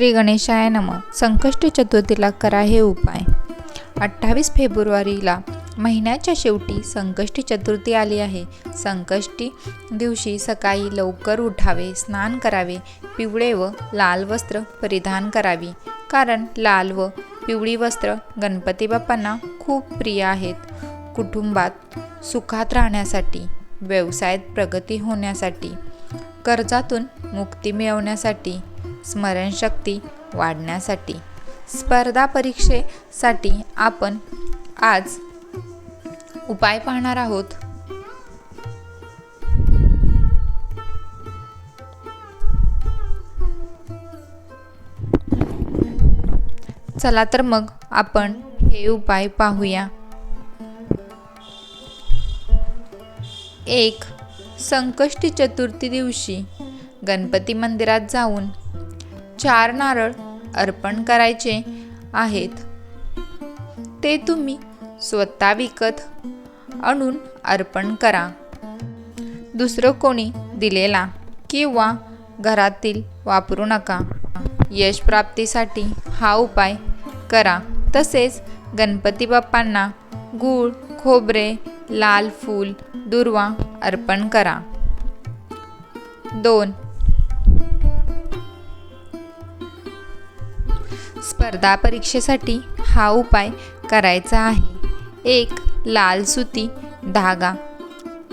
श्री गणेशाय नम. संकष्ट चतुर्थीला करा हे उपाय. अठ्ठावीस फेब्रुवारीला महिन्याच्या शेवटी संकष्टी चतुर्थी आली आहे. संकष्टी दिवशी सकाळी लवकर उठावे स्नान करावे पिवळे व लाल वस्त्र परिधान करावी. कारण लाल व पिवळी वस्त्र गणपती बाप्पांना खूप प्रिय आहेत. कुटुंबात सुखात राहण्यासाठी व्यवसायात प्रगती होण्यासाठी कर्जातून मुक्ती मिळवण्यासाठी स्मरणशक्ती वाढण्यासाठी. स्पर्धा परीक्षेसाठी आपण आज उपाय पाहणार आहोत. चला तर मग आपण हे उपाय पाहूया. एक संकष्टी चतुर्थी दिवशी गणपती मंदिरात जाऊन चार नारळ अर्पण करायचे आहेत. ते तुम्ही स्वतः विकत आणून अर्पण करा. दुसरं कोणी दिलेला किंवा घरातील वापरू नका. यश प्राप्तीसाठी हा उपाय करा. तसेच गणपती बाप्पांना गूळ खोबरे लाल फूल दुर्वा अर्पण करा. दोन स्पर्धा परीक्षेसाठी हा उपाय करायचा आहे. एक लाल सुती धागा.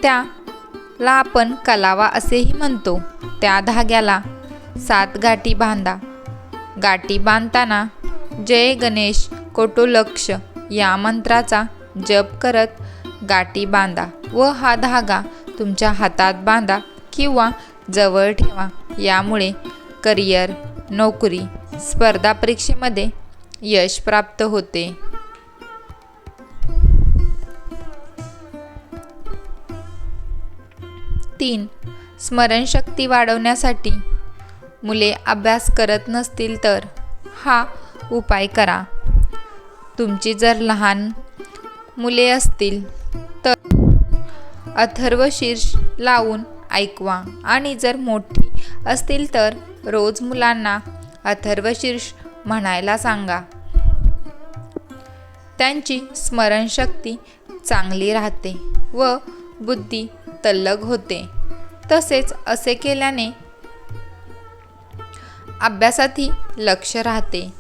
त्याला आपण कलावा असेही म्हणतो. त्या धाग्याला सात गाठी बांधा. गाठी बांधताना जय गणेश कोटोलक्ष या मंत्राचा जप करत गाठी बांधा व हा धागा तुमच्या हातात बांधा किंवा जवळ ठेवा. यामुळे करिअर नोकरी स्पर्धा परीक्षेमध्ये यश प्राप्त होते. तीन. स्मरणशक्ती वाढवण्यासाठी मुले अभ्यास करत नसतील तर हा उपाय करा. तुमची जर लहान मुले असतील तर अथर्व शीर्ष लावून ऐकवा आणि जर मोठी असतील तर रोज मुलांना अथर्वशीर्ष म्हणायला सांगा. त्यांची स्मरणशक्ती चांगली राहते व बुद्धी तल्लग होते. तसेच असे केल्याने अभ्यासातही लक्ष राहते.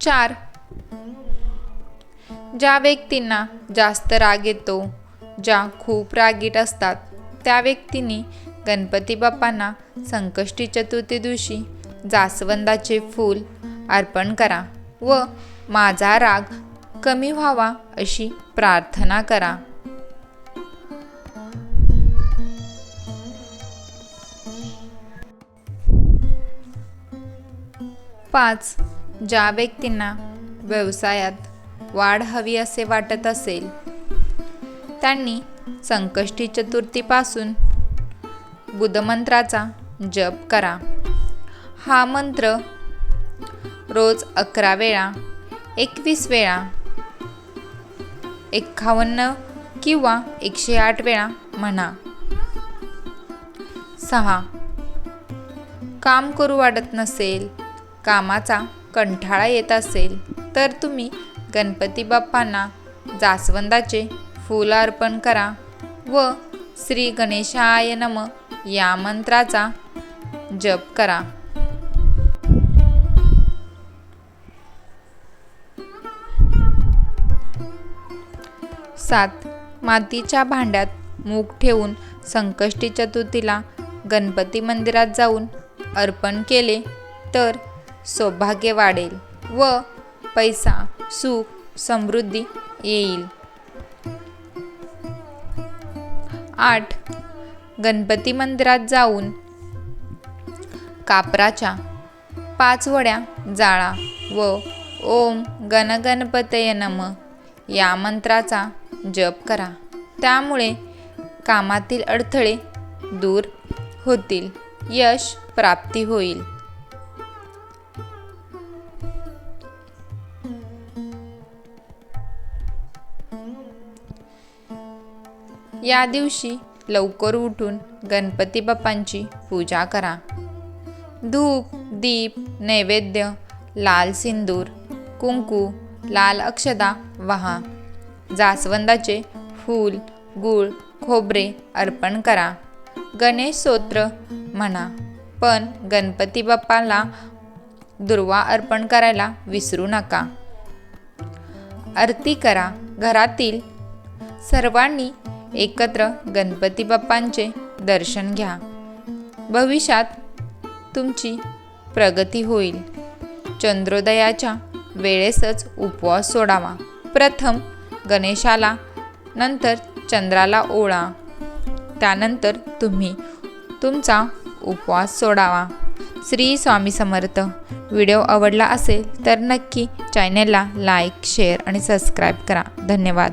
चार. ज्या व्यक्तींना जास्त राग येतो ज्या खूप रागीट असतात त्या व्यक्तींनी गणपती बाप्पांना संकष्टी चतुर्थी दिवशी जास्वंदाचे फूल अर्पण करा व माझा राग कमी व्हावा अशी प्रार्थना करा. पाच. ज्या व्यक्तींना व्यवसायात वाढ हवी असे वाटत असेल त्यांनी संकष्टी चतुर्थीपासून बुधमंत्राचा जप करा. हा मंत्र रोज अकरा वेळा एकवीस वेळा एकावन्न किंवा एकशे आठ वेळा म्हणा. सहा. काम करू वाटत नसेल कामाचा कंठाळा येत असेल तर तुम्ही गणपती बाप्पांना जास्वंदाचे फूल अर्पण करा व श्री गणेशाय नम या मंत्राचा जप करा. सात. मातीच्या भांड्यात मूग ठेवून संकष्टी चतुर्थीला गणपती मंदिरात जाऊन अर्पण केले तर सौभाग्य वाढेल व पैसा सुख समृद्धी येईल. आठ. गणपती मंदिरात जाऊन कापराच्या पाच वड्या जाळा व ओम गणगणपतय नम या मंत्राचा जप करा. त्यामुळे कामातील अडथळे दूर होतील यश प्राप्ती होईल. या दिवशी लवकर उठून गणपती बाप्पांची पूजा करा. धूप दीप नैवेद्य लाल सिंदूर कुंकू लाल अक्षदा वहा. जास्वंदाचे फूल गूळ खोबरे अर्पण करा. गणेश स्तोत्र म्हणा. पण गणपती बाप्पाला दुर्वा अर्पण करायला विसरू नका. आरती करा. घरातील सर्वांनी एकत्र गणपती बाप्पांचे दर्शन घ्या. भविष्यात तुमची प्रगती होईल. चंद्रोदयाच्या वेळेसच उपवास सोडावा. प्रथम गणेशाला नंतर चंद्राला ओळा. त्यानंतर तुम्ही तुमचा उपवास सोडावा. श्री स्वामी समर्थ. व्हिडिओ आवडला असेल तर नक्की चॅनेलला लाईक शेअर आणि सबस्क्राईब करा. धन्यवाद.